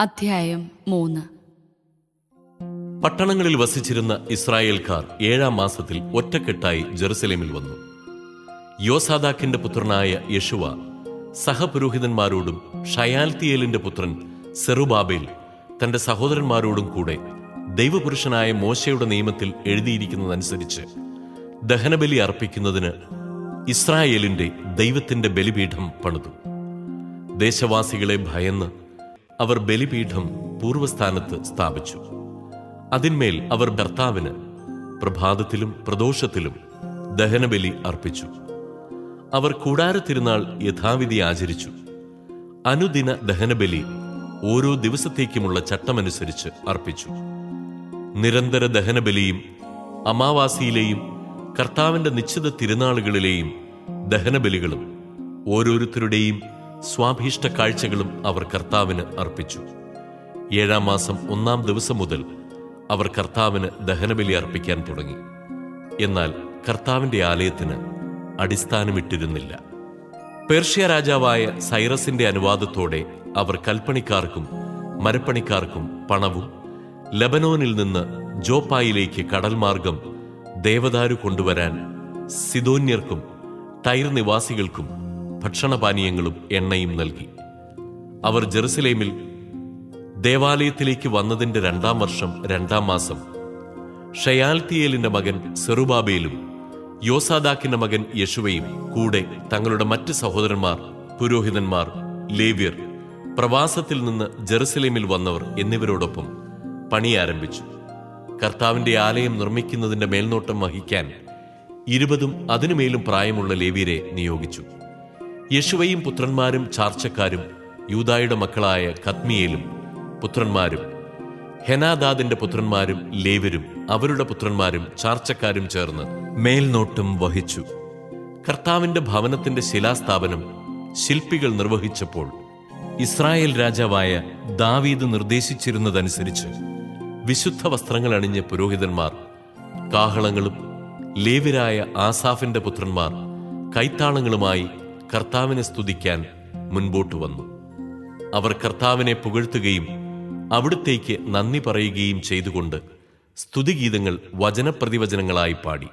അധ്യായം മൂന്ന്. പട്ടണങ്ങളിൽ വസിച്ചിരുന്ന ഇസ്രായേൽക്കാർ ഏഴാം മാസത്തിൽ ഒറ്റക്കെട്ടായി ജെറുസലേമിൽ വന്നു. യോസാദാക്കിന്റെ പുത്രനായ യശുവ സഹപുരോഹിതന്മാരോടും ഷയാൽത്തിയേലിന്റെ പുത്രൻ സെറുബാബേൽ തന്റെ സഹോദരന്മാരോടും കൂടെ ദൈവപുരുഷനായ മോശയുടെ നിയമത്തിൽ എഴുതിയിരിക്കുന്നതനുസരിച്ച് ദഹനബലി അർപ്പിക്കുന്നതിന് ഇസ്രായേലിന്റെ ദൈവത്തിന്റെ ബലിപീഠം പണിതു. ദേശവാസികളെ ഭയന്ന് അവർ ബലിപീഠം പൂർവസ്ഥാനത്ത് സ്ഥാപിച്ചു. അതിന്മേൽ അവർ ഭർത്താവിന് പ്രഭാതത്തിലും പ്രദോഷത്തിലും ദഹനബലി അർപ്പിച്ചു. അവർ കൂടാരത്തിരുന്നാൾ യഥാവിധി ആചരിച്ചു. അനുദിന ദഹനബലി ഓരോ ദിവസത്തേക്കുമുള്ള ചട്ടമനുസരിച്ച് അർപ്പിച്ചു. നിരന്തര ദഹനബലിയും അമാവാസിയിലെയും കർത്താവിന്റെ നിശ്ചിത തിരുനാളുകളിലെയും ദഹനബലികളും ഓരോരുത്തരുടെയും സ്വാഭീഷ്ട കാഴ്ചകളും അവർ കർത്താവിന് അർപ്പിച്ചു. ഏഴാം മാസം ഒന്നാം ദിവസം മുതൽ അവർ കർത്താവിന് ദഹനബലി അർപ്പിക്കാൻ തുടങ്ങി. എന്നാൽ കർത്താവിന്റെ ആലയത്തിന് അടിസ്ഥാനമിട്ടിരുന്നില്ല. പേർഷ്യ രാജാവായ സൈറസിന്റെ അനുവാദത്തോടെ അവർ കൽപ്പണിക്കാർക്കും മരപ്പണിക്കാർക്കും പണവും ലബനോനിൽ നിന്ന് ജോപ്പായിലേക്ക് കടൽമാർഗം ദേവദാരു കൊണ്ടുവരാൻ സിദോന്യർക്കും ടൈർ നിവാസികൾക്കും ഭക്ഷണപാനീയങ്ങളും എണ്ണയും നൽകി. അവർ ജെറുസലേമിൽ ദേവാലയത്തിലേക്ക് വന്നതിന്റെ രണ്ടാം വർഷം രണ്ടാം മാസം ഷയാൽത്തിയേലിന്റെ മകൻ സെറുബാബേലും യോസാദാക്കിന്റെ മകൻ യശുവയും കൂടെ തങ്ങളുടെ മറ്റ് സഹോദരന്മാർ പുരോഹിതന്മാർ ലേവ്യർ പ്രവാസത്തിൽ നിന്ന് ജെറുസലേമിൽ വന്നവർ എന്നിവരോടൊപ്പം പണി ആരംഭിച്ചു കർത്താവിന്റെ ആലയം നിർമ്മിക്കുന്നതിന്റെ മേൽനോട്ടം വഹിക്കാൻ ഇരുപതും അതിനുമേലും പ്രായമുള്ള ലേവ്യരെ നിയോഗിച്ചു. യശുവയും പുത്രന്മാരും ചാർച്ചക്കാരും യൂതായുടെ മക്കളായ കത്മിയേലും പുത്രന്മാരും ഹെനാദാദിന്റെ പുത്രന്മാരും ലേവരും അവരുടെ പുത്രന്മാരും ചാർച്ചക്കാരും ചേർന്ന് മേൽനോട്ടം വഹിച്ചു. കർത്താവിന്റെ ഭവനത്തിന്റെ ശിലാസ്ഥാപനം ശില്പികൾ നിർവഹിച്ചപ്പോൾ ഇസ്രായേൽ രാജാവായ ദാവീദ് നിർദ്ദേശിച്ചിരുന്നതനുസരിച്ച് വിശുദ്ധ വസ്ത്രങ്ങൾ അണിഞ്ഞ പുരോഹിതന്മാർ കാഹളങ്ങളും ലേവിരായ ആസാഫിന്റെ പുത്രന്മാർ കൈത്താളങ്ങളുമായി കർത്താവിനെ സ്തുതിക്കാൻ മുൻപോട്ട് വന്നു. അവർ കർത്താവിനെ പുകഴ്ത്തുകയും അവിടുത്തേക്ക് നന്ദി പറയുകയും ചെയ്തുകൊണ്ട് സ്തുതിഗീതങ്ങൾ വചനപ്രതിവചനങ്ങളായി പാടി.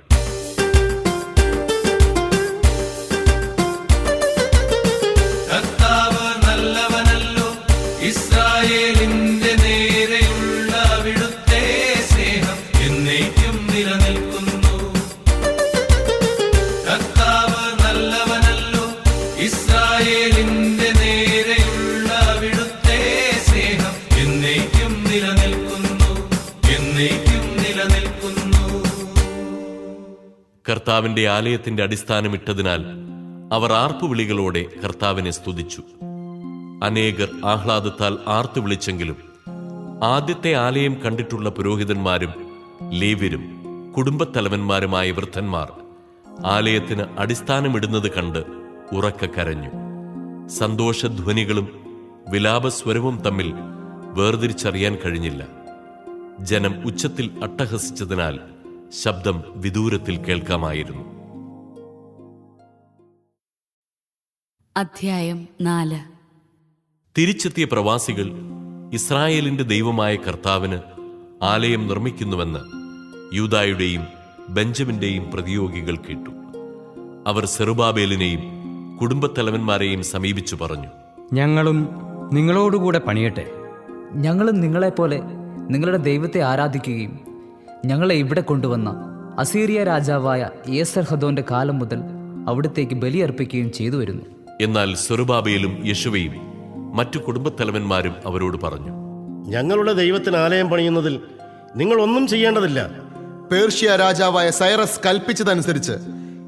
കർത്താവിന്റെ ആലയത്തിന്റെ അടിസ്ഥാനമിട്ടതിനാൽ അവർ ആർപ്പുവിളികളോടെ കർത്താവിനെ സ്തുതിച്ചു. അനേകർ ആഹ്ലാദത്താൽ ആർത്തു വിളിച്ചെങ്കിലും ആദ്യത്തെ ആലയം കണ്ടിട്ടുള്ള പുരോഹിതന്മാരും ലേവ്യരും കുടുംബത്തലവന്മാരുമായ വൃദ്ധന്മാർ ആലയത്തിന് അടിസ്ഥാനമിടുന്നത് കണ്ട് ഉറക്ക കരഞ്ഞു. സന്തോഷധ്വനികളും വിലാപസ്വരവും തമ്മിൽ വേർതിരിച്ചറിയാൻ കഴിഞ്ഞില്ല. ജനം ഉച്ചത്തിൽ അട്ടഹസിച്ചതിനാൽ ശബ്ദം വിദൂരത്തിൽ കേൾക്കാമായിരുന്നു. അധ്യായം നാല്. തിരിച്ചെത്തിയ പ്രവാസികൾ ഇസ്രായേലിന്റെ ദൈവമായ കർത്താവിന് ആലയം നിർമ്മിക്കുന്നുവെന്ന് യൂതായുടെയും ബെഞ്ചമിന്റെയും പ്രതിയോഗികൾ കേട്ടു. അവർ സെറുബാബേലിനെയും കുടുംബത്തലവന്മാരെയും സമീപിച്ചു പറഞ്ഞു ഞങ്ങളും നിങ്ങളോടുകൂടെ പണിയട്ടെ. ഞങ്ങളും നിങ്ങളെപ്പോലെ നിങ്ങളുടെ ദൈവത്തെ ആരാധിക്കുകയും ഞങ്ങളെ ഇവിടെ കൊണ്ടുവന്ന അസീറിയ രാജാവായ ഏസർഹദോന്റെ കാലം മുതൽ അവിടത്തേക്ക് ബലിയർപ്പിക്കുകയും ചെയ്തു വരുന്നു. എന്നാൽ സെറുബാബയിലും യശുവയും മറ്റു കുടുംബത്തലവന്മാരും അവരോട് പറഞ്ഞു ഞങ്ങളുടെ ദൈവത്തിന് ആലയം പണിയുന്നതിൽ നിങ്ങൾ ഒന്നും ചെയ്യേണ്ടതില്ല. പേർഷ്യ രാജാവായ സൈറസ് കൽപ്പിച്ചതനുസരിച്ച്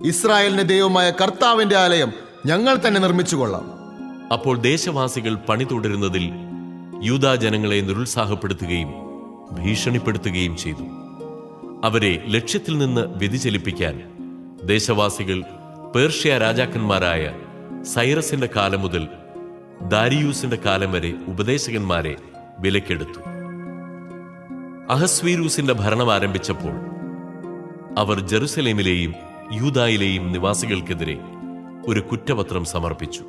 ഇസ്രായേലിന്റെ ദൈവമായ കർത്താവിന്റെ ആലയം ഞങ്ങൾ തന്നെ നിർമ്മിച്ചുകൊള്ളാം. അപ്പോൾ ദേശവാസികൾ പണി തുടരുന്നതിൽ യൂദാ ജനങ്ങളെ നിരുത്സാഹപ്പെടുത്തുകയും ഭീഷണിപ്പെടുത്തുകയും ചെയ്തു. അവരെ ലക്ഷ്യത്തിൽ നിന്ന് വ്യതിചലിപ്പിക്കാൻ ദേശവാസികൾ പേർഷ്യ രാജാക്കന്മാരായ സൈറസിന്റെ കാലം മുതൽ ദാരിയൂസിന്റെ കാലം വരെ ഉപദേശകന്മാരെ വിലക്കെടുത്തു. അഹസ്വീരൂസിന്റെ ഭരണം ആരംഭിച്ചപ്പോൾ അവർ ജെറുസലേമിലെയും യൂതായിലെയും നിവാസികൾക്കെതിരെ ഒരു കുറ്റപത്രം സമർപ്പിച്ചു.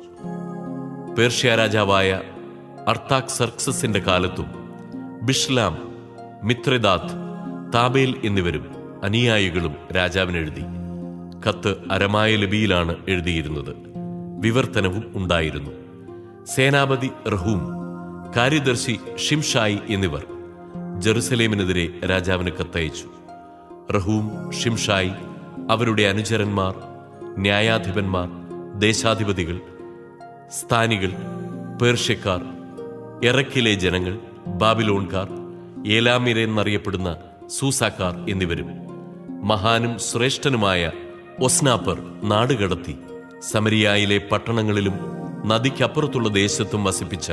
പേർഷ്യ രാജാവായ അർത്താക് സർക്സസിന്റെ കാലത്തും ബിഷ്ലാം മിത്രദാത്ത് താബേൽ എന്നിവരും അനുയായികളും രാജാവിനെഴുതി കത്ത് അരമായ ലിപിയിലാണ് എഴുതിയിരുന്നത്. വിവർത്തനവും ഉണ്ടായിരുന്നു. സേനാപതി റഹൂം കാര്യദർശി ഷിംഷായി എന്നിവർ ജെറുസലേമിനെതിരെ രാജാവിന് കത്തയച്ചു. റഹൂം ഷിംഷായി അവരുടെ അനുചരന്മാർ ന്യായാധിപന്മാർ ദേശാധിപതികൾ സ്ഥാനികൾ പേർഷ്യക്കാർ ഇറക്കിലെ ജനങ്ങൾ ബാബിലോൺകാർ ഏലാമിരെന്നറിയപ്പെടുന്ന സൂസാക്കാർ എന്നിവരും. മഹാനും ശ്രേഷ്ഠനുമായ ഒസ്നാപ്പർ നാടുകടത്തി സമരിയായിലെ പട്ടണങ്ങളിലും നദിക്കപ്പുറത്തുള്ള ദേശത്തും വസിപ്പിച്ച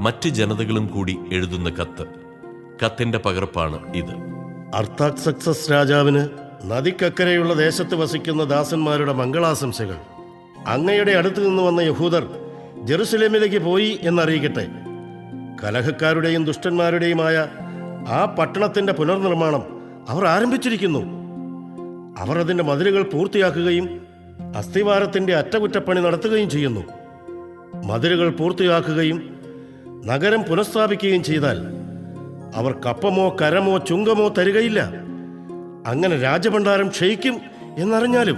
മറ്റ് ജനതകളും കൂടി എഴുതുന്ന കത്ത്. കത്തിന്റെ പകർപ്പാണ് ഇത്. അർത്താക്സക്സസ് രാജാവിന് നദിക്കക്കരെയുള്ള ദേശത്ത് വസിക്കുന്ന ദാസന്മാരുടെ മംഗളാശംസകൾ. അങ്ങയുടെ അടുത്തു നിന്ന് വന്ന യഹൂദർ ജെറുസലേമിലേക്ക് പോയി എന്നറിയിക്കട്ടെ. കലഹക്കാരുടെയും ദുഷ്ടന്മാരുടെയുമായ ആ പട്ടണത്തിന്റെ പുനർനിർമ്മാണം അവർ ആരംഭിച്ചിരിക്കുന്നു. അവർ അതിന്റെ മതിലുകൾ പൂർത്തിയാക്കുകയും അസ്ഥിവാരത്തിന്റെ അറ്റകുറ്റപ്പണി നടത്തുകയും ചെയ്യുന്നു. മതിലുകൾ പൂർത്തിയാക്കുകയും നഗരം പുനഃസ്ഥാപിക്കുകയും ചെയ്താൽ അവർ കപ്പമോ കരമോ ചുങ്കമോ തരികയില്ല. അങ്ങനെ രാജഭണ്ഡാരം ക്ഷയിക്കും എന്നറിഞ്ഞാലും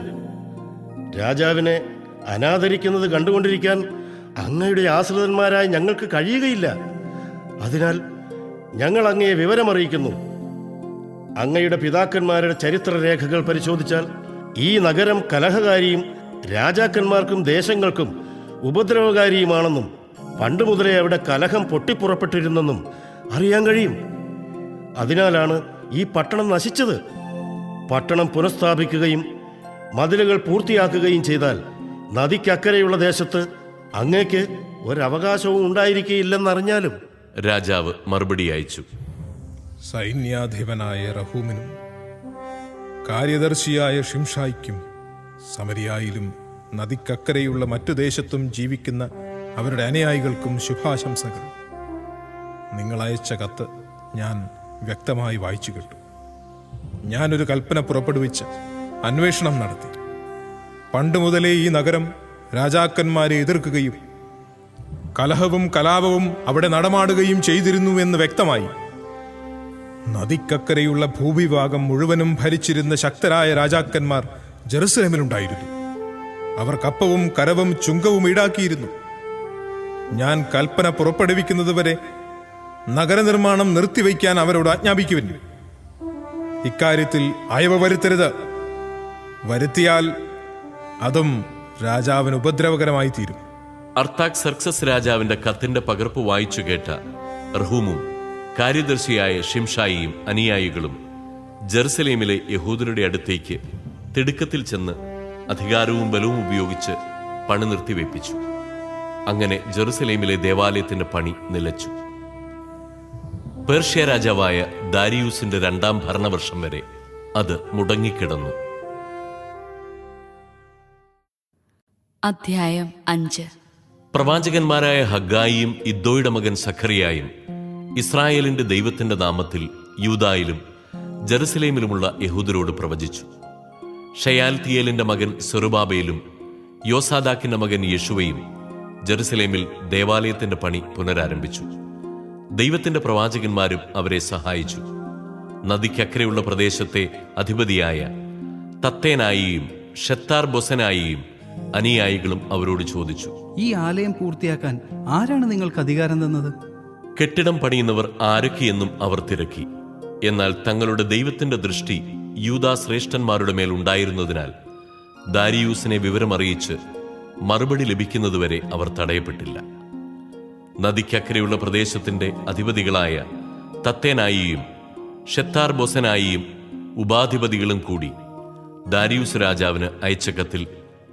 രാജാവിനെ അനാദരിക്കുന്നത് കണ്ടുകൊണ്ടിരിക്കാൻ അങ്ങയുടെ ആശ്രിതന്മാരായ ഞങ്ങൾക്ക് കഴിയുകയില്ല. അതിനാൽ ഞങ്ങൾ അങ്ങയെ വിവരമറിയിക്കുന്നു. അങ്ങയുടെ പിതാക്കന്മാരുടെ ചരിത്രരേഖകൾ പരിശോധിച്ചാൽ ഈ നഗരം കലഹകാരിയും രാജാക്കന്മാർക്കും ദേശങ്ങൾക്കും ഉപദ്രവകാരിയുമാണെന്നും പണ്ട് മുതലേ അവിടെ കലഹം പൊട്ടിപ്പുറപ്പെട്ടിരുന്നെന്നും അറിയാൻ കഴിയും. അതിനാലാണ് ഈ പട്ടണം നശിച്ചത്. പട്ടണം പുനഃസ്ഥാപിക്കുകയും മതിലുകൾ പൂർത്തിയാക്കുകയും ചെയ്താൽ നദിക്കക്കരെയുള്ള ദേശത്ത് അങ്ങേക്ക് ഒരവകാശവും ഉണ്ടായിരിക്കുകയില്ലെന്നറിഞ്ഞാലും രാജാവ് മറുപടി അയച്ചു. സൈന്യാധിപനായ റഹൂമിനും കാര്യദർശിയായ ഷിംഷായിക്കും സമരിയായിലും നദിക്കക്കരയുള്ള മറ്റു ദേശത്തും ജീവിക്കുന്ന അവരുടെ അനുയായികൾക്കും ശുഭാശംസകൾ. നിങ്ങൾ അയച്ച കത്ത് ഞാൻ വ്യക്തമായി വായിച്ചു കേട്ടു. ഞാനൊരു കൽപ്പന പുറപ്പെടുവിച്ച് അന്വേഷണം നടത്തി. പണ്ട് മുതലേ ഈ നഗരം രാജാക്കന്മാരെ എതിർക്കുകയും കലഹവും കലാപവും അവിടെ നടമാടുകയും ചെയ്തിരുന്നു എന്ന് വ്യക്തമായി. നദിക്കക്കരയുള്ള ഭൂവിഭാഗം മുഴുവനും ഭരിച്ചിരുന്ന ശക്തരായ രാജാക്കന്മാർ ജെറുസലേമിലുണ്ടായിരുന്നു. അവർ കപ്പവും കരവും ചുങ്കവും ഈടാക്കിയിരുന്നു. ഞാൻ കൽപ്പന പുറപ്പെടുവിക്കുന്നതുവരെ നഗരനിർമ്മാണം നിർത്തിവെക്കാൻ അവരോട് ആജ്ഞാപിക്കുവിൻ. ഇക്കാര്യത്തിൽ അയവ് വരുത്തരുത്. വരുത്തിയാൽ അതും രാജാവിന് ഉപദ്രവകരമായി തീരും അർത്താക് സർക്സസ് രാജാവിന്റെ കത്തിന്റെ പകർപ്പ് വായിച്ചു കേട്ട റഹൂമും കാര്യദർശിയായ ഷിംഷായിയും അനുയായികളും ജെറുസലേമിലെ യഹൂദരുടെ അടുത്തേക്ക് തിടുക്കത്തിൽ ചെന്ന് അധികാരവും ബലവും ഉപയോഗിച്ച് പണി നിർത്തിവെപ്പിച്ചു. അങ്ങനെ ജെറുസലേമിലെ ദേവാലയത്തിന്റെ പണി നിലച്ചു. പേർഷ്യ രാജാവായ ദാരിയൂസിന്റെ രണ്ടാം ഭരണവർഷം വരെ അത് മുടങ്ങിക്കിടന്നു. അധ്യായം അഞ്ച്. പ്രവാചകന്മാരായ ഹഗ്ഗായിയും ഇദ്ദോയുടെ മകൻ സഖറിയായും ഇസ്രായേലിന്റെ ദൈവത്തിന്റെ നാമത്തിൽ യൂതായിലും ജെറുസലേമിലുമുള്ള യഹൂദരോട് പ്രവചിച്ചു. ഷയാൽത്തിയേലിന്റെ മകൻ സെറുബാബയിലും യോസാദാക്കിന്റെ മകൻ യേശുവയും ജെറുസലേമിൽ ദേവാലയത്തിന്റെ പണി പുനരാരംഭിച്ചു. ദൈവത്തിന്റെ പ്രവാചകന്മാരും അവരെ സഹായിച്ചു. നദിക്കക്കരെയുള്ള പ്രദേശത്തെ അധിപതിയായ തത്തേനായിയും ഷെത്താർ ബൊസനായിയും അനുയായികളും അവരോട് ചോദിച്ചു. ഈ ആലയം പൂർത്തിയാക്കാൻ ആരാണ് നിങ്ങൾക്ക് അധികാരം തന്നത്? കെട്ടിടം പണിയുന്നവർ ആരൊക്കെയെന്നും അവർ തിരക്കി. എന്നാൽ തങ്ങളുടെ ദൈവത്തിന്റെ ദൃഷ്ടി യൂതാ ശ്രേഷ്ഠന്മാരുടെ മേൽ ഉണ്ടായിരുന്നതിനാൽ ദാരിയൂസിനെ വിവരമറിയിച്ച് മറുപടി ലഭിക്കുന്നതുവരെ അവർ തടയപ്പെട്ടില്ല. നദിക്കക്കരെയുള്ള പ്രദേശത്തിന്റെ അധിപതികളായ തത്തേനായിയും ഷെത്താർ ബൊസനായിയും ഉപാധിപതികളും കൂടി ദാരിയൂസ് രാജാവിന് അയച്ച കത്തിൽ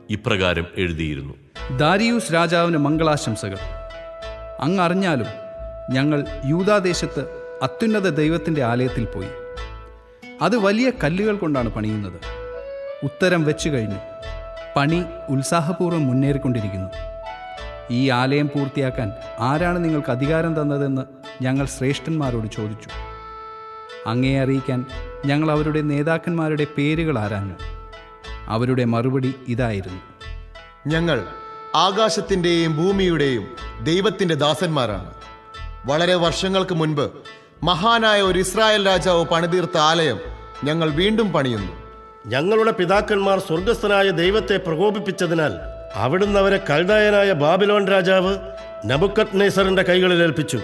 ഇപ്രകാരം എഴുതിയിരുന്നു. ദാരിയൂസ് രാജാവിന് മംഗളാശംസകൾ. അങ്ങറിഞ്ഞാലും ഞങ്ങൾ യൂതാദേശത്ത് അത്യുന്നത ദൈവത്തിന്റെ ആലയത്തിൽ പോയി. അത് വലിയ കല്ലുകൾ കൊണ്ടാണ് പണിയുന്നത്. ഉത്തരം വെച്ചു കഴിഞ്ഞു പണി ഉത്സാഹപൂർവം മുന്നേറിക്കൊണ്ടിരിക്കുന്നു. ഈ ആലയം പൂർത്തിയാക്കാൻ ആരാണ് നിങ്ങൾക്ക് അധികാരം തന്നതെന്ന് ഞങ്ങൾ ശ്രേഷ്ഠന്മാരോട് ചോദിച്ചു. അങ്ങേ അറിയിക്കാൻ ഞങ്ങൾ അവരുടെ നേതാക്കന്മാരുടെ പേരുകൾ ആരാഞ്ഞു. അവരുടെ മറുപടി ഇതായിരുന്നു. ഞങ്ങൾ ആകാശത്തിന്റെയും ഭൂമിയുടെയും ദൈവത്തിന്റെ ദാസന്മാരാണ്. വളരെ വർഷങ്ങൾക്ക് മുൻപ് മഹാനായ ഒരു ഇസ്രായേൽ രാജാവ് പണിതീർത്ത ആലയം ഞങ്ങൾ വീണ്ടും പണിയുന്നു. ഞങ്ങളുടെ പിതാക്കന്മാർ സ്വർഗസ്ഥനായ ദൈവത്തെ പ്രകോപിപ്പിച്ചതിനാൽ അവിടുന്ന് അവരെ കൽദായനായ ബാബിലോൺ രാജാവ് നബുക്കത് നെയ്സറിന്റെ കൈകളിൽ ഏൽപ്പിച്ചു.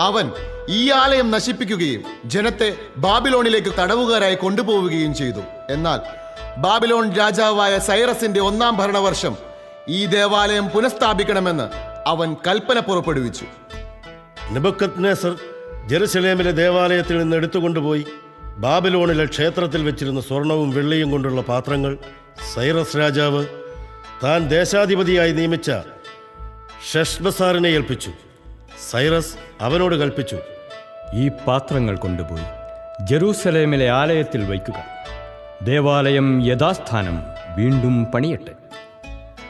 അവൻ ഈ ആലയം നശിപ്പിക്കുകയും ജനത്തെ ബാബിലോണിലേക്ക് തടവുകാരായി കൊണ്ടുപോവുകയും ചെയ്തു. എന്നാൽ ബാബിലോൺ രാജാവായ സൈറസിന്റെ ഒന്നാം ഭരണവർഷം ഈ ദേവാലയം പുനഃസ്ഥാപിക്കണമെന്ന് അവൻ കൽപ്പന പുറപ്പെടുവിച്ചു. നെബുക്കത് നെസർ ജെറുസലേമിലെ ദേവാലയത്തിൽ നിന്ന് എടുത്തുകൊണ്ടുപോയി ബാബിലോണിലെ ക്ഷേത്രത്തിൽ വെച്ചിരുന്ന സ്വർണവും വെള്ളിയും കൊണ്ടുള്ള പാത്രങ്ങൾ സൈറസ് രാജാവ് താൻ ദേശാധിപതിയായി നിയമിച്ച ഷഷ്ബസാറിനെ ഏൽപ്പിച്ചു. സൈറസ് അവനോട് കൽപ്പിച്ചു. ഈ പാത്രങ്ങൾ കൊണ്ടുപോയി ജെറൂസലേമിലെ ആലയത്തിൽ വയ്ക്കുക. ദേവാലയം യഥാസ്ഥാനം വീണ്ടും പണിയട്ടെ.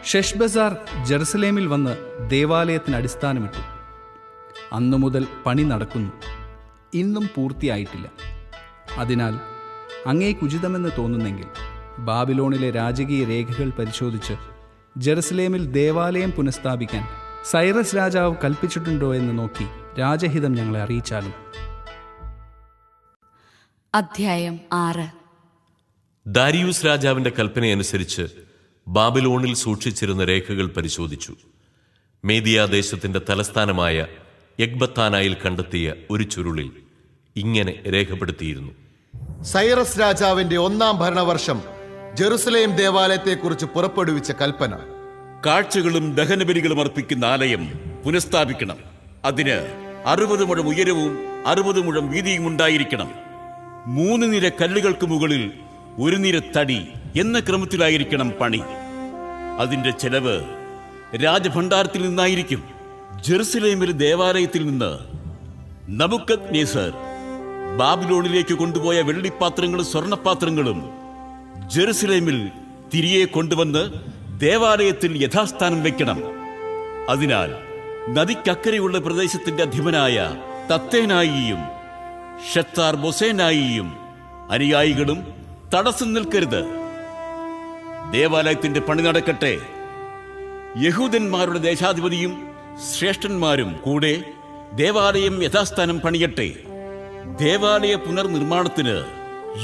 ഷെഷ്ബസാർ ജെറുസലേമിൽ വന്ന് ദേവാലയത്തിന് അടിസ്ഥാനമിട്ടു. അന്നു മുതൽ പണി നടക്കുന്നു. ഇന്നും പൂർത്തിയായിട്ടില്ല. അതിനാൽ അങ്ങേക്ക് ഉചിതമെന്ന് തോന്നുന്നെങ്കിൽ ബാബിലോണിലെ രാജകീയ രേഖകൾ പരിശോധിച്ച് ജെറുസലേമിൽ ദേവാലയം പുനഃസ്ഥാപിക്കാൻ സൈറസ് രാജാവ് കൽപ്പിച്ചിട്ടുണ്ടോ എന്ന് നോക്കി രാജഹിതം ഞങ്ങളെ അറിയിച്ചാലും. അധ്യായം ആറ്. ദാരിയൂസ് രാജാവിന്റെ കൽപ്പനയനുസരിച്ച് ബാബിലോണിൽ സൂക്ഷിച്ചിരുന്ന രേഖകൾ പരിശോധിച്ചു. മേദിയ ദേശത്തിന്റെ തലസ്ഥാനമായ യഗ്ബത്താനായിൽ കണ്ടെത്തിയ ഒരു ചുരുളിൽ ഇങ്ങനെ രേഖപ്പെടുത്തിയിരുന്നു. സൈറസ് രാജാവിന്റെ ഒന്നാം ഭരണവർഷം ജെറുസലേം ദേവാലയത്തെക്കുറിച്ച് പുറപ്പെടുവിച്ച കൽപ്പന. കാഴ്ചകളും ദഹനബലികളും അർപ്പിക്കുന്ന ആലയം പുനഃസ്ഥാപിക്കണം. അതിന് അറുപത് മുഴം ഉയരവും അറുപത് മുഴം വീതിയും ഉണ്ടായിരിക്കണം. മൂന്ന് നിര കല്ലുകൾക്ക് മുകളിൽ ഒരു നിര തടി എന്ന ക്രമത്തിലായിരിക്കണം പണി. അതിന്റെ ചെലവ് രാജഭണ്ഡാരത്തിൽ നിന്നായിരിക്കും. ജെറുസലേമിലെ ദേവാലയത്തിൽ നിന്ന് നബുക്കത് നേസർ ബാബിലോണിലേക്ക് കൊണ്ടുപോയ വെള്ളിപ്പാത്രങ്ങളും സ്വർണപാത്രങ്ങളും ജെറുസലേമിൽ തിരികെ കൊണ്ടുവന്ന് ദേവാലയത്തിൽ യഥാസ്ഥാനം വെക്കണം. അതിനാൽ നദിക്കക്കരെയുള്ള പ്രദേശത്തിന്റെ അധിപനായ തത്തേനായിയും ഷത്താർ ബൊസേനായിയും അനുയായികളും തടസ്സം നിൽക്കരുത്. ദേവാലയത്തിന്റെ പണി നടക്കട്ടെ. യഹൂദന്മാരുടെ ദേശാധിപതിയും ശ്രേഷ്ഠന്മാരും കൂടെ ദേവാലയം യഥാസ്ഥാനം പണിയട്ടെ. ദേവാലയ പുനർനിർമ്മാണത്തിന്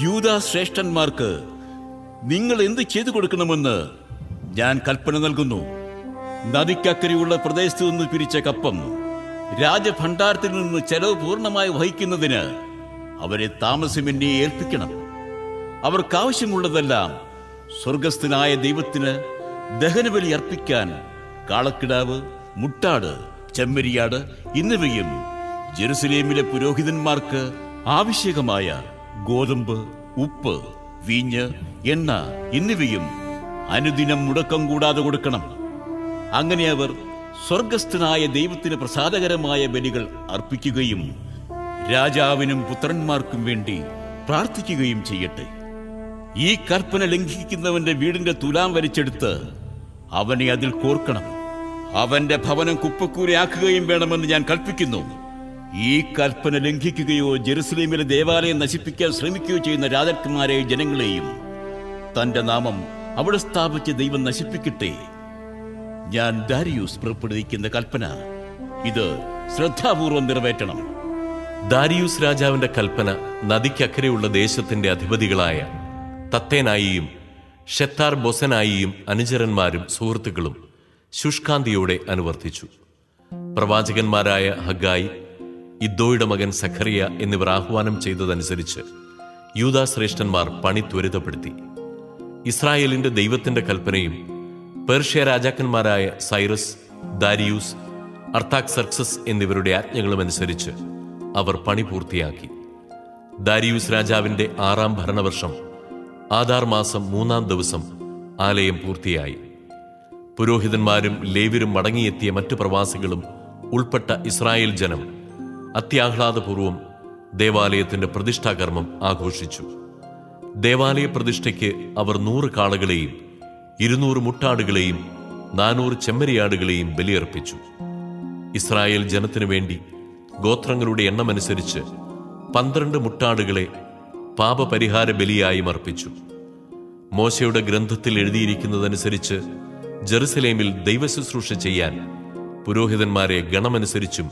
യൂത ശ്രേഷ്ഠന്മാർക്ക് നിങ്ങൾ എന്ത് ചെയ്തു കൊടുക്കണമെന്ന് ഞാൻ കൽപ്പന നൽകുന്നു. നദിക്കക്കരയുള്ള പ്രദേശത്തു നിന്ന് പിരിച്ച കപ്പം രാജഭണ്ഡാരത്തിൽ നിന്ന് ചെലവ് പൂർണമായി വഹിക്കുന്നതിന് അവരെ താമസമെന്നെ ഏൽപ്പിക്കണം. അവർക്കാവശ്യമുള്ളതെല്ലാം സ്വർഗസ്ഥനായ ദൈവത്തിന് ദഹനബലി അർപ്പിക്കാൻ കാളക്കിടാവ് മുട്ടാട് ചെമ്മരിയാട് എന്നിവയും ജെറുസലേമിലെ പുരോഹിതന്മാർക്ക് ആവശ്യകമായ ഗോതമ്പ് ഉപ്പ് വീഞ്ഞ് എണ്ണ എന്നിവയും അനുദിനം മുടക്കം കൂടാതെ കൊടുക്കണം. അങ്ങനെ അവർ സ്വർഗസ്ഥനായ ദൈവത്തിന് പ്രസാദകരമായ ബലികൾ അർപ്പിക്കുകയും രാജാവിനും പുത്രന്മാർക്കും വേണ്ടി പ്രാർത്ഥിക്കുകയും ചെയ്യട്ടെ. ഈ കൽപ്പന ലംഘിക്കുന്നവന്റെ വീടിന്റെ തുലാം വലിച്ചെടുത്ത് അവനെ അതിൽ കോർക്കണം. അവന്റെ ഭവനം കുപ്പക്കൂരയാക്കുകയും വേണമെന്ന് ഞാൻ കൽപ്പിക്കുന്നു. ഈ കൽപ്പന ലംഘിക്കുകയോ ജെറുസലേമിലെ ദേവാലയം നശിപ്പിക്കാൻ ശ്രമിക്കുകയോ ചെയ്യുന്ന രാജാക്കന്മാരെയും ജനങ്ങളെയും തന്റെ നാമം അവിടെ സ്ഥാപിച്ച ദൈവം നശിപ്പിക്കട്ടെ. ഞാൻ ദാരിയൂസ് പുറപ്പെടുവിക്കുന്ന കൽപ്പന. ഇത് ശ്രദ്ധാപൂർവം നിറവേറ്റണം. ദാരിയൂസ് രാജാവിന്റെ കൽപ്പന നദിക്കക്കരെയുള്ള ദേശത്തിന്റെ അധിപതികളായ തത്തേനായിയും ഷെത്താർ ബൊസനായിയും അനുചരന്മാരും സുഹൃത്തുക്കളും ശുഷ്കാന്തിയോടെ അനുവർത്തിച്ചു. പ്രവാചകന്മാരായ ഹഗായി ഇദ്ദോയുടെ മകൻ സഖറിയ എന്നിവർ ആഹ്വാനം ചെയ്തതനുസരിച്ച് യൂദാ ശ്രേഷ്ഠന്മാർ പണി ത്വരിതപ്പെടുത്തി. ഇസ്രായേലിന്റെ ദൈവത്തിന്റെ കൽപ്പനയും പേർഷ്യ രാജാക്കന്മാരായ സൈറസ് ദാരിയൂസ് അർത്താക് സർക്സസ് എന്നിവരുടെ ആജ്ഞകളും അനുസരിച്ച് അവർ പണി പൂർത്തിയാക്കി. ദാരിയൂസ് രാജാവിന്റെ ആറാം ഭരണവർഷം ആധാർ മാസം മൂന്നാം ദിവസം ആലയം പൂർത്തിയായി. പുരോഹിതന്മാരും ലേവിരും മടങ്ങിയെത്തിയ മറ്റു പ്രവാസികളും ഉൾപ്പെട്ട ഇസ്രായേൽ ജനം അത്യാഹ്ലാദപൂർവം ദേവാലയത്തിന്റെ പ്രതിഷ്ഠാകർമ്മം ആഘോഷിച്ചു. ദേവാലയ പ്രതിഷ്ഠയ്ക്ക് അവർ നൂറ് കാളകളെയും ഇരുന്നൂറ് മുട്ടാടുകളെയും നാനൂറ് ചെമ്മരിയാടുകളെയും ബലിയർപ്പിച്ചു. ഇസ്രായേൽ ജനത്തിനു വേണ്ടി ഗോത്രങ്ങളുടെ എണ്ണമനുസരിച്ച് പന്ത്രണ്ട് മുട്ടാടുകളെ പാപപരിഹാര ബലിയായും അർപ്പിച്ചു മോശയുടെ ഗ്രന്ഥത്തിൽ എഴുതിയിരിക്കുന്നതനുസരിച്ച് ജെറുസലേമിൽ ദൈവശുശ്രൂഷ ചെയ്യാൻ പുരോഹിതന്മാരെ ഗണമനുസരിച്ചും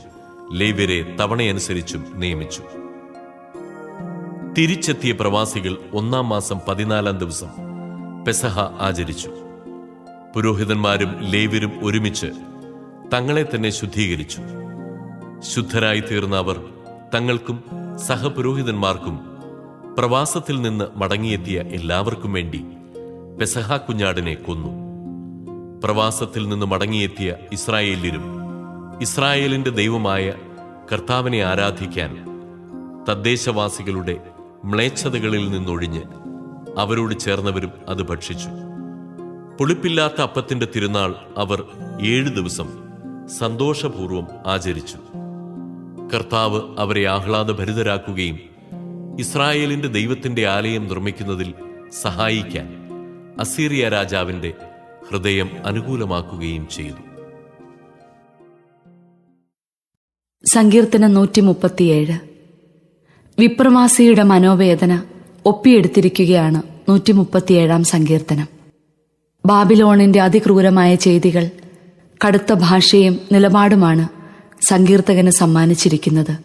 ലേവ്യരെ തവണയനുസരിച്ചും നിയമിച്ചു. തിരിച്ചെത്തിയ പ്രവാസികൾ ഒന്നാം മാസം പതിനാലാം ദിവസം പെസഹ ആചരിച്ചു. പുരോഹിതന്മാരും ലേവ്യരും ഒരുമിച്ച് തങ്ങളെ തന്നെ ശുദ്ധീകരിച്ചു. ശുദ്ധരായി തീർന്ന അവർ തങ്ങൾക്കും സഹപുരോഹിതന്മാർക്കും പ്രവാസത്തിൽ നിന്ന് മടങ്ങിയെത്തിയ എല്ലാവർക്കും വേണ്ടി പെസഹ കുഞ്ഞാടിനെ കൊന്നു. പ്രവാസത്തിൽ നിന്ന് മടങ്ങിയെത്തിയ ഇസ്രായേല്യരും ഇസ്രായേലിന്റെ ദൈവമായ കർത്താവിനെ ആരാധിക്കാൻ തദ്ദേശവാസികളുടെ മ്ലേച്ഛതകളിൽ നിന്നൊഴിഞ്ഞ് അവരോട് ചേർന്നവരും അത് ഭക്ഷിച്ചു. പുളിപ്പില്ലാത്ത അപ്പത്തിന്റെ തിരുനാൾ അവർ ഏഴു ദിവസം സന്തോഷപൂർവം ആചരിച്ചു. കർത്താവ് അവരെ ആഹ്ലാദഭരിതരാക്കുകയും ഇസ്രായേലിന്റെ ദൈവത്തിന്റെ ആലയം നിർമ്മിക്കുന്നതിൽ സഹായിക്കാൻ അസീറിയ രാജാവിന്റെ ഹൃദയം അനുകൂലമാക്കുകയും ചെയ്തു. സങ്കീർത്തനം നൂറ്റി മുപ്പത്തിയേഴ് വിപ്രവാസിയുടെ മനോവേദന ഒപ്പിയെടുത്തിരിക്കുകയാണ് നൂറ്റി മുപ്പത്തിയേഴാം സങ്കീർത്തനം. ബാബിലോണിന്റെ അതിക്രൂരമായ ചെയ്തികൾ കടുത്ത ഭാഷയും നിലപാടുമാണ് സങ്കീർത്തകന് സമ്മാനിച്ചിരിക്കുന്നത്.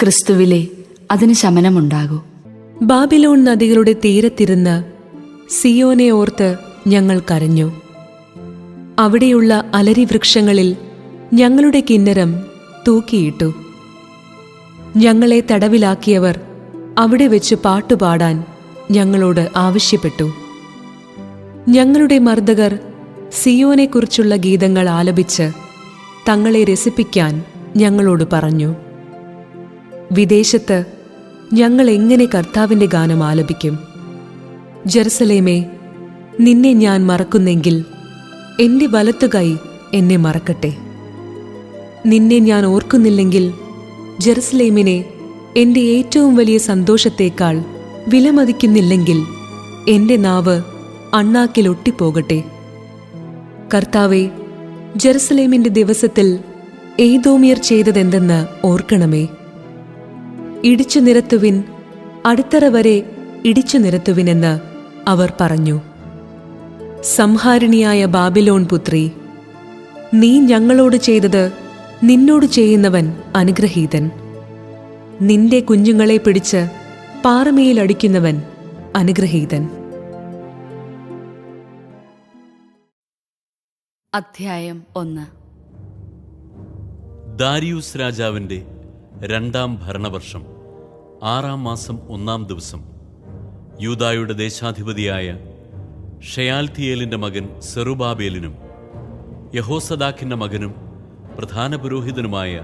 ക്രിസ്തുവിലെ അതിന് ശമനമുണ്ടാകൂ. ബാബിലോൺ നദികളുടെ തീരത്തിരുന്ന് സിയോനെ ഓർത്ത് ഞങ്ങൾ കരഞ്ഞു. അവിടെയുള്ള അലരി വൃക്ഷങ്ങളിൽ ഞങ്ങളുടെ കിന്നരം തൂക്കിയിട്ടു. ഞങ്ങളെ തടവിലാക്കിയവർ അവിടെ വെച്ച് പാട്ടുപാടാൻ ഞങ്ങളോട് ആവശ്യപ്പെട്ടു. ഞങ്ങളുടെ മർദ്ദകർ സിയോനെക്കുറിച്ചുള്ള ഗീതങ്ങൾ ആലപിച്ച് തങ്ങളെ രസിപ്പിക്കാൻ ഞങ്ങളോട് പറഞ്ഞു. വിദേശത്ത് ഞങ്ങൾ എങ്ങനെ കർത്താവിന്റെ ഗാനം ആലപിക്കും? ജെറുസലേമേ നിന്നെ ഞാൻ മറക്കുന്നെങ്കിൽ എന്റെ വലത്തുകൈ എന്നെ മറക്കട്ടെ. നിന്നെ ഞാൻ ഓർക്കുന്നില്ലെങ്കിൽ ജെറുസലേമിനെ എന്റെ ഏറ്റവും വലിയ സന്തോഷത്തേക്കാൾ വിലമതിക്കുന്നില്ലെങ്കിൽ എന്റെ നാവ് അണ്ണാക്കിൽ ഒട്ടിപ്പോകട്ടെ. കർത്താവെ ജെറുസലേമിന്റെ ദിവസത്തിൽ ഏതോമിയർ ചെയ്തതെന്തെന്ന് ഓർക്കണമേ. ഇടിച്ചു നിരത്തുവിൻ അടിത്തറ വരെ ഇടിച്ചു നിരത്തുവിനെന്ന് അവർ പറഞ്ഞു. സംഹാരിണിയായ ബാബിലോൺ പുത്രി നീ ഞങ്ങളോട് ചെയ്തത് നിന്നോട് ചെയ്യുന്നവൻ അനുഗ്രഹീതൻ. നിന്റെ കുഞ്ഞുങ്ങളെ പിടിച്ച് പാറമേൽ അടിക്കുന്നവൻ അനുഗ്രഹീതൻ. അധ്യായം ഒന്ന്. ദാരിയൂസ് രാജാവിന്റെ രണ്ടാം ഭരണവർഷം ആറാം മാസം ഒന്നാം ദിവസം. യൂതായുടെ ദേശാധിപതിയായ ഷയാൽത്തിയേലിന്റെ മകൻ സെറുബാബേലിനും യഹോസദാക്കിന്റെ മകനും പ്രധാന പുരോഹിതനുമായ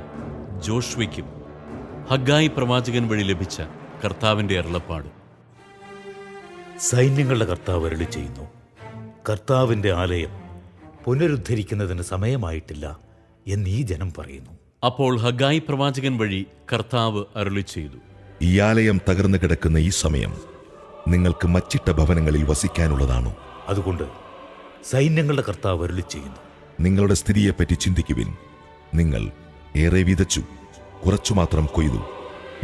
ജോഷ്വയ്ക്കും ഹഗ്ഗായി പ്രവാചകൻ വഴി ലഭിച്ച കർത്താവിന്റെ അരുളപ്പാട്. സൈന്യങ്ങളുടെ കർത്താവ് അരുളി ചെയ്യുന്നു. കർത്താവിന്റെ ആലയം പുനരുദ്ധരിക്കുന്നതിന് സമയമായിട്ടില്ല എന്ന് ഈ ജനം പറയുന്നു. അപ്പോൾ ഹഗായി പ്രവാചകൻ വഴി കർത്താവ് അരുളി ചെയ്തു. ഈ ആലയം തകർന്നു കിടക്കുന്ന ഈ സമയം നിങ്ങൾക്ക് മച്ചിട്ട ഭവനങ്ങളിൽ വസിക്കാനുള്ളതാണോ? അതുകൊണ്ട് സൈന്യങ്ങളുടെ കർത്താവ് അരുളി ചെയ്യുന്നു. നിങ്ങളുടെ സ്ഥിതിയെപ്പറ്റി ചിന്തിക്കുവിൻ. നിങ്ങൾ ഏറെ വിതച്ചു കുറച്ചു മാത്രം കൊയ്തു.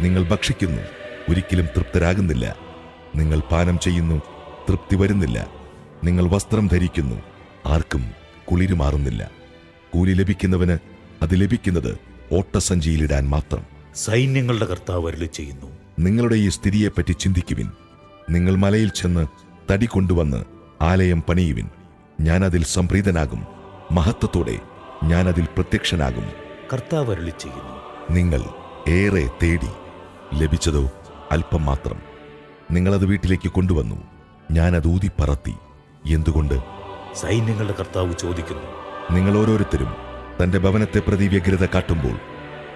നിങ്ങൾ ഭക്ഷിക്കുന്നു ഒരിക്കലും തൃപ്തരാകുന്നില്ല. നിങ്ങൾ പാനം ചെയ്യുന്നു തൃപ്തി വരുന്നില്ല. നിങ്ങൾ വസ്ത്രം ധരിക്കുന്നു ആർക്കും കുളിരുമാറുന്നില്ല. കൂലി ലഭിക്കുന്നവന് അത് ലഭിക്കുന്നത് ഓട്ടസഞ്ചിയിലിടാൻ മാത്രം. സൈന്യങ്ങളുടെ കർത്താവ് അരുളി ചെയ്യുന്നു. നിങ്ങളുടെ ഈ സ്ഥിതിയെപ്പറ്റി ചിന്തിക്കുവിൻ. നിങ്ങൾ മലയിൽ ചെന്ന് തടി കൊണ്ടുവന്ന് ആലയം പണിയുവിൻ. ഞാനതിൽ സംപ്രീതനാകും. മഹത്വത്തോടെ ഞാനതിൽ പ്രത്യക്ഷനാകും. കർത്താവ് അരുളി ചെയ്യുന്നു. നിങ്ങൾ ഏറെ തേടി. ലഭിച്ചതോ അല്പം മാത്രം. നിങ്ങളത് വീട്ടിലേക്ക് കൊണ്ടുവന്നു. ഞാനത് ഊതിപ്പറത്തി. എന്തുകൊണ്ട്? സൈന്യങ്ങളുടെ കർത്താവ് ചോദിക്കുന്നു. നിങ്ങൾ ഓരോരുത്തരും തന്റെ ഭവനത്തെ പ്രതി വ്യഗ്രത കാട്ടുമ്പോൾ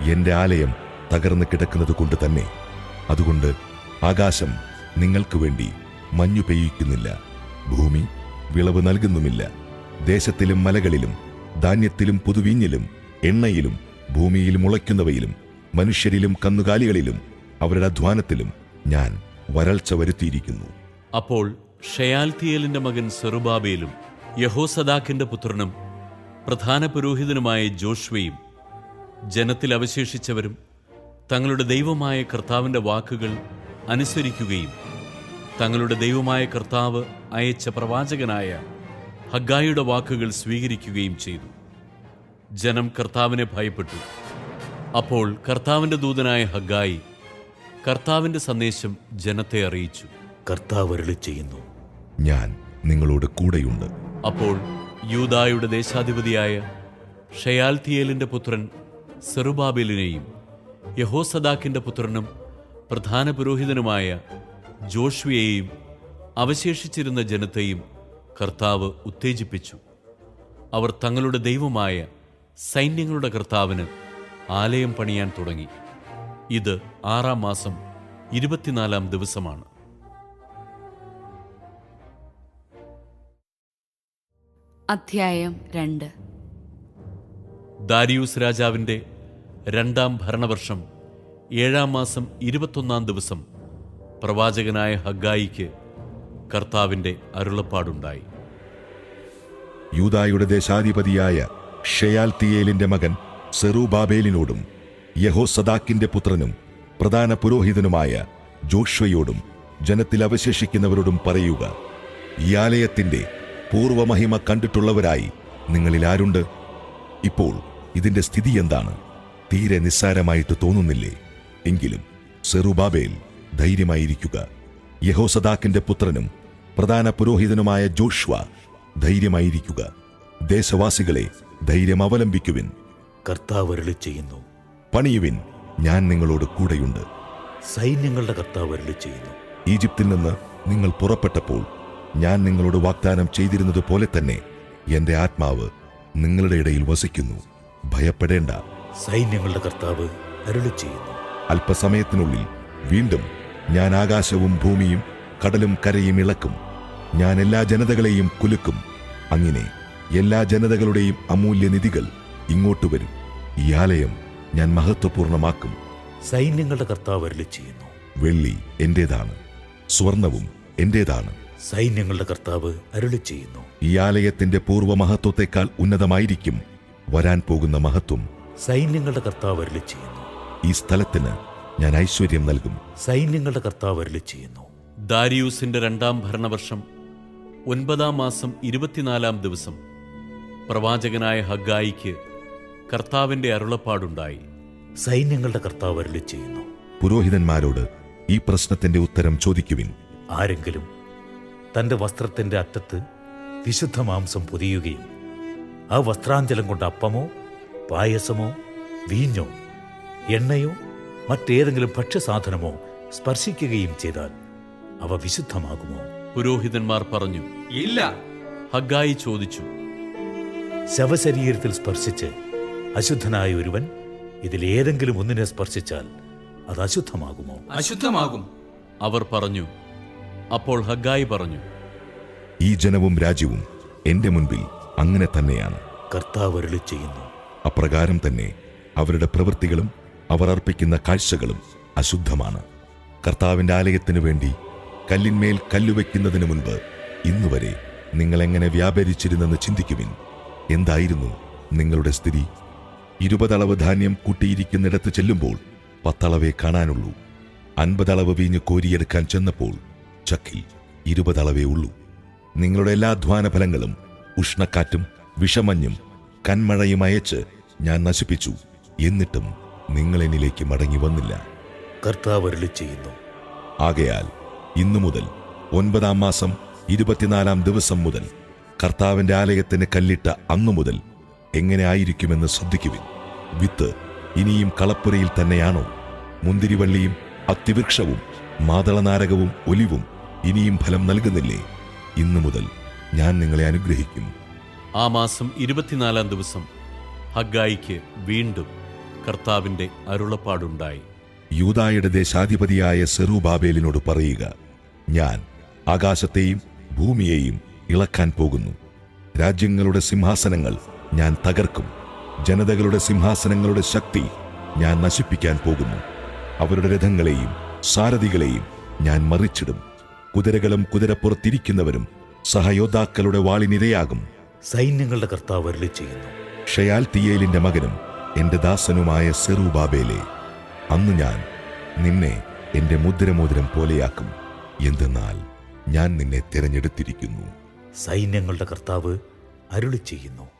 എന്റെ ആലയം തകർന്നു കിടക്കുന്നത് കൊണ്ട് തന്നെ. അതുകൊണ്ട് ആകാശം നിങ്ങൾക്ക് വേണ്ടി മഞ്ഞു പെയ്യിക്കുന്നില്ല. ഭൂമി വിളവ് നൽകുന്നുമില്ല. ദേശത്തിലും മലകളിലും ധാന്യത്തിലും പുതുവീഞ്ഞിലും എണ്ണയിലും ഭൂമിയിൽ മുളയ്ക്കുന്നവയിലും മനുഷ്യരിലും കന്നുകാലികളിലും അവരുടെ അധ്വാനത്തിലും ഞാൻ വരൾച്ച വരുത്തിയിരിക്കുന്നു. അപ്പോൾ ഷയാൽത്തിയേലിന്റെ മകൻ സെറുബാബേലും യഹോസദാക്കിന്റെ പുത്രനും പ്രധാന പുരോഹിതനുമായ ജോഷ്വയും ജനത്തിൽ അവശേഷിച്ചവരും തങ്ങളുടെ ദൈവമായ കർത്താവിന്റെ വാക്കുകൾ അനുസരിക്കുകയും തങ്ങളുടെ ദൈവമായ കർത്താവ് അയച്ച പ്രവാചകനായ ഹഗ്ഗായുടെ വാക്കുകൾ സ്വീകരിക്കുകയും ചെയ്തു. ജനം കർത്താവിനെ ഭയപ്പെട്ടു. അപ്പോൾ കർത്താവിന്റെ ദൂതനായ ഹഗായി കർത്താവിന്റെ സന്ദേശം ജനത്തെ അറിയിച്ചു. കർത്താവ് അരുളി ചെയ്യുന്നു ഞാൻ നിങ്ങളോട് കൂടെയുണ്ട്. അപ്പോൾ യൂദായുടെ ദേശാധിപതിയായ ഷയാൽത്തിയേലിന്റെ പുത്രൻ സെറുബാബേലിനെയും യഹോസദാക്കിന്റെ പുത്രനും പ്രധാന പുരോഹിതനുമായ ജോഷ്വിയെയും അവശേഷിച്ചിരുന്ന ജനത്തെയും കർത്താവ് ഉത്തേജിപ്പിച്ചു. അവർ തങ്ങളുടെ ദൈവമായ സൈന്യങ്ങളുടെ കർത്താവിന് ആലയം പണിയാൻ തുടങ്ങി. ഇത് ആറാം മാസം ഇരുപത്തിനാലാം ദിവസമാണ്. അധ്യായം രണ്ട്. ദാരിയൂസ് രാജാവിന്റെ രണ്ടാം ഭരണവർഷം ഏഴാം മാസം ഇരുപത്തൊന്നാം ദിവസം പ്രവാചകനായ ഹഗായിക്ക് കർത്താവിന്റെ അരുളപ്പാടുണ്ടായി. യൂതായുടെ ദേശാധിപതിയായ ഷെയാൽത്തിയേലിന്റെ മകൻ സെറൂബാബേലിനോടും യഹോസദാക്കിന്റെ പുത്രനും പ്രധാന പുരോഹിതനുമായ ജോഷ്വയോടും ജനത്തിൽ അവശേഷിക്കുന്നവരോടും പറയുക ഈ ആലയത്തിന്റെ പൂർവമഹിമ കണ്ടിട്ടുള്ളവരായി നിങ്ങളിൽ ആരുണ്ട്? ഇപ്പോൾ ഇതിന്റെ സ്ഥിതി എന്താണ്? തീരെ നിസ്സാരമായിട്ട് തോന്നുന്നില്ലേ? എങ്കിലും സെറുബാബേൽ ധൈര്യമായിരിക്കുക. യഹോസദാക്കിന്റെ പുത്രനും പ്രധാന പുരോഹിതനുമായ ജോഷ്വ ധൈര്യമായിരിക്കുക. ദേശവാസികളെ ധൈര്യം അവലംബിക്കുവിൻ. കർത്താവ് അരുളി ചെയ്യുന്നു. പണിയുവിൻ. ഞാൻ നിങ്ങളോട് കൂടെയുണ്ട്. സൈന്യങ്ങളുടെ കർത്താവ് അരുളി ചെയ്യുന്നു. ഈജിപ്തിൽ നിന്ന് നിങ്ങൾ പുറപ്പെട്ടപ്പോൾ ഞാൻ നിങ്ങളോട് വാഗ്ദാനം ചെയ്തിരുന്നത് പോലെ തന്നെ എന്റെ ആത്മാവ് നിങ്ങളുടെ ഇടയിൽ വസിക്കുന്നു. ഭയപ്പെടേണ്ട. സൈന്യങ്ങളുടെ കർത്താവ് അരുളി ചെയ്യുന്നു. അല്പസമയത്തിനുള്ളിൽ വീണ്ടും ഞാൻ ആകാശവും ഭൂമിയും കടലും കരയും ഇളക്കും. ഞാൻ എല്ലാ ജനതകളെയും കുലുക്കും. അങ്ങനെ എല്ലാ ജനതകളുടെയും അമൂല്യ നിധികൾ ഇങ്ങോട്ട് വരും. ഈ ആലയം ഞാൻ മഹത്വപൂർണമാക്കും. സൈന്യങ്ങളുടെ കർത്താവ് അരുളി ചെയ്യുന്നു. വെള്ളി എന്റേതാണ്. സ്വർണവും എന്റേതാണ്. സൈന്യങ്ങളുടെ കർത്താവ് അരുളി ചെയ്യുന്നു. ഈ ആലയത്തിന്റെ പൂർവ മഹത്വത്തെക്കാൾ ഉന്നതമായിരിക്കും വരാൻ പോകുന്ന മഹത്വം. സൈന്യങ്ങളുടെ കർത്താവ് അരുളി ചെയ്യുന്നു. ഈ സ്ഥലത്തിന് ഞാൻ ഐശ്വര്യം നൽകും. സൈന്യങ്ങളുടെ കർത്താവ് അരുളി ചെയ്യുന്നു. ദാരിയൂസിന്റെ രണ്ടാം ഭരണവർഷം ഒൻപതാം മാസം ഇരുപത്തിനാലാം ദിവസം പ്രവാചകനായ ഹഗായിക്ക് കർത്താവിന്റെ അരുളപ്പാടുണ്ടായി. സൈന്യങ്ങളുടെ കർത്താവ് അരുളി ചെയ്യുന്നു. പുരോഹിതന്മാരോട് ഈ പ്രശ്നത്തിന്റെ ഉത്തരം ചോദിക്കുവിൻ. ആരെങ്കിലും തന്റെ വസ്ത്രത്തിന്റെ അറ്റത്ത് വിശുദ്ധ മാംസം പൊതിയുകയും ആ വസ്ത്രാഞ്ചലം കൊണ്ട് അപ്പമോ പായസമോ വീഞ്ഞോ എണ്ണയോ മറ്റേതെങ്കിലും ഭക്ഷ്യസാധനമോ സ്പർശിക്കുകയും ചെയ്താൽ അവ വിശുദ്ധമാകുമോ? പുരോഹിതന്മാർ പറഞ്ഞു ഇല്ല. ഹഗായി ചോദിച്ചു ശവശരീരത്തിൽ സ്പർശിച്ച് അശുദ്ധനായ ഒരുവൻ ഇതിൽ ഏതെങ്കിലും ഒന്നിനെ സ്പർശിച്ചാൽ അത് അശുദ്ധമാകുമോ? അശുദ്ധമാകും. അവർ പറഞ്ഞു അപ്പോൾ ഹഗായി പറഞ്ഞു ഈ ജനവും രാജ്യവും എന്റെ മുൻപിൽ അങ്ങനെ തന്നെയാണ്. കർത്താവ് അരുളി ചെയ്യുന്നു. അപ്രകാരം തന്നെ അവരുടെ പ്രവൃത്തികളും അവർ അർപ്പിക്കുന്ന കാഴ്ചകളും അശുദ്ധമാണ്. കർത്താവിന്റെ ആലയത്തിനു വേണ്ടി കല്ലിന്മേൽ കല്ലുവെക്കുന്നതിന് മുൻപ് ഇന്നുവരെ നിങ്ങൾ എങ്ങനെ വ്യാപരിച്ചിരുന്നെന്ന് ചിന്തിക്കുവിൻ. എന്തായിരുന്നു നിങ്ങളുടെ സ്ഥിതി? ഇരുപതളവ് ധാന്യം കൂട്ടിയിരിക്കുന്നിടത്ത് ചെല്ലുമ്പോൾ പത്തളവേ കാണാനുള്ളൂ. അൻപതളവ് വീഞ്ഞ് കോരിയെടുക്കാൻ ചെന്നപ്പോൾ ചക്കിൽ ഇരുപതളവേ ഉള്ളൂ. നിങ്ങളുടെ എല്ലാ അധ്വാന ഫലങ്ങളും ഉഷ്ണക്കാറ്റും വിഷമഞ്ഞും കന്മഴയും അയച്ച് ഞാൻ നശിപ്പിച്ചു. എന്നിട്ടും നിങ്ങൾ എന്നിലേക്ക് മടങ്ങി വന്നില്ല. കർത്താവരളി ചെയ്യുന്നു. ആകയാൽ ഇന്നു മുതൽ ഒൻപതാം മാസം ഇരുപത്തിനാലാം ദിവസം മുതൽ കർത്താവിന്റെ ആലയത്തിന് കല്ലിട്ട അന്നു മുതൽ എങ്ങനെ ആയിരിക്കുമെന്ന് ശ്രദ്ധിക്കുവിൻ. വിത്ത് ഇനിയും കളപ്പുരയിൽ തന്നെയാണോ? മുന്തിരിവള്ളിയും അത്തിവൃക്ഷവും മാതളനാരകവും ഒലിവും ഇനിയും ഫലം നൽകുന്നില്ലേ? ഇന്നു മുതൽ ഞാൻ നിങ്ങളെ അനുഗ്രഹിക്കും. ആ മാസം ഇരുപത്തിനാലാം ദിവസം ഹഗായിക്ക് വീണ്ടും കർത്താവിന്റെ അരുളപ്പാടുണ്ടായി. യൂതായുടെ ദേശാധിപതിയായ സെറുബാബേലിനോട് പറയുക ഞാൻ ആകാശത്തെയും ഭൂമിയെയും ഇളക്കാൻ പോകുന്നു. രാജ്യങ്ങളുടെ സിംഹാസനങ്ങൾ ഞാൻ തകർക്കും. ജനതകളുടെ സിംഹാസനങ്ങളുടെ ശക്തി ഞാൻ നശിപ്പിക്കാൻ പോകുന്നു. അവരുടെ രഥങ്ങളെയും സാരഥികളെയും ഞാൻ മറിച്ചിടും. കുതിരകളും കുതിരപ്പുറത്തിരിക്കുന്നവരും സഹയോദ്ധാക്കളുടെ വാളിനിരയാകും സൈന്യങ്ങളുടെ കർത്താവ് അരുളി ചെയ്യുന്നു. ഷയാൽ തിയേലിന്റെ മകനും എന്റെ ദാസനുമായ സെറുബാബേലെ അന്ന് ഞാൻ നിന്നെ എന്റെ മുദ്രമോതിരം പോലെയാക്കും. എന്തെന്നാൽ ഞാൻ നിന്നെ തിരഞ്ഞെടുത്തിരിക്കുന്നു. സൈന്യങ്ങളുടെ കർത്താവ് അരുളി ചെയ്യുന്നു.